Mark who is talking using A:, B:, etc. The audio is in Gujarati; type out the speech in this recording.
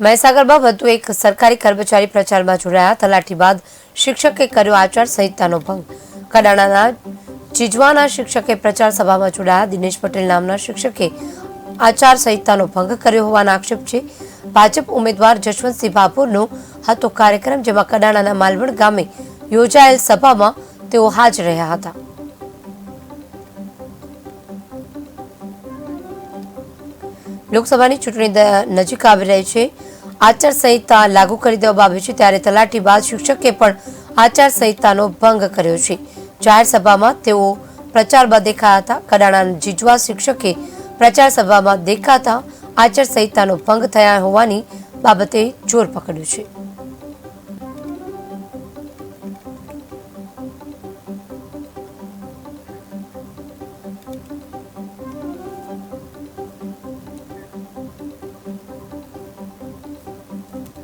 A: મહીસાગરમાં વધુ એક સરકારી કર્મચારી પ્રચારમાં જોડાયા. તલાટી બાદ શિક્ષકે કર્યો આચાર સંહિતાનો ભંગ. કડાણાના ચીજવાના શિક્ષકે પ્રચાર સભામાં જોડાયા. દિનેશ પટેલ નામના શિક્ષકે આચાર સંહિતાનો ભંગ કર્યો હોવાના આક્ષેપ છે. ભાજપ ઉમેદવાર જશવંતસિંહ ભાભોરનો હતો કાર્યક્રમ, જેમાં કડાણાના માલવણ ગામે યોજાયેલ સભામાં તેઓ હાજર રહ્યા હતા. લોકસભાની ચૂંટણી નજીક આવી રહી છે. આચારસંહિતા લાગુ કરી દેવામાં આવી છે ત્યારે તલાટી બાદ શિક્ષકે પણ આચારસંહિતાનો ભંગ કર્યો છે. જાહેર સભામાં તેઓ પ્રચારમાં દેખાયા હતા. કડાણા જીજવા શિક્ષકે પ્રચાર સભામાં દેખાતા આચારસંહિતાનો ભંગ થયા હોવાની બાબતે જોર પકડ્યું છે.